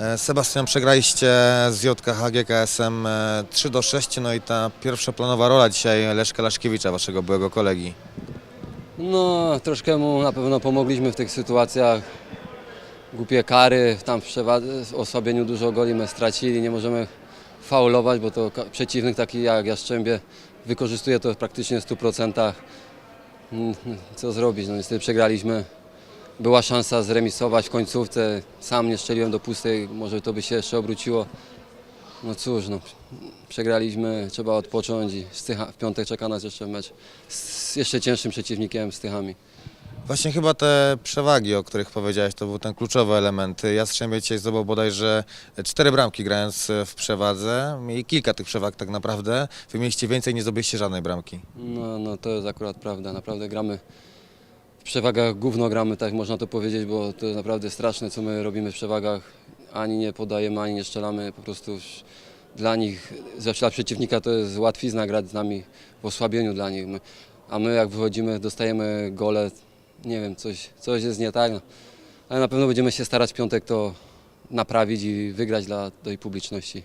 E, Sebastian, przegraliście z JKH GKS-em e, 3 do 6, no i ta pierwsza planowa rola dzisiaj Leszka Laszkiewicza, waszego byłego kolegi. No, troszkę mu na pewno pomogliśmy w tych sytuacjach. Głupie kary, tam w osłabieniu dużo goli my stracili, nie możemy faulować, bo to przeciwnik taki jak Jastrzębie wykorzystuje to praktycznie w 100%. Mm, Co zrobić, no niestety przegraliśmy. Była szansa zremisować w końcówce, sam nie strzeliłem do pustej, może to by się jeszcze obróciło. No cóż, no, przegraliśmy, trzeba odpocząć i Stycha, w piątek czeka nas jeszcze mecz z jeszcze cięższym przeciwnikiem, z Tychami. Właśnie chyba te przewagi, o których powiedziałeś, to był ten kluczowy element. Jastrzębie dzisiaj zdobył bodajże cztery bramki grając w przewadze. Mieli kilka tych przewag tak naprawdę. Wy mieliście więcej, nie zdobyliście żadnej bramki. No, no to jest akurat prawda, naprawdę gramy w przewagach, gówno gramy, tak można to powiedzieć, bo to naprawdę straszne, co my robimy w przewagach. Ani nie podajemy, ani nie strzelamy, po prostu dla nich, dla przeciwnika, to jest łatwizna grać z nami w osłabieniu dla nich. My, a my jak wychodzimy, dostajemy gole, nie wiem, coś, coś jest nie tak, no. ale na pewno będziemy się starać w piątek to naprawić i wygrać dla tej publiczności.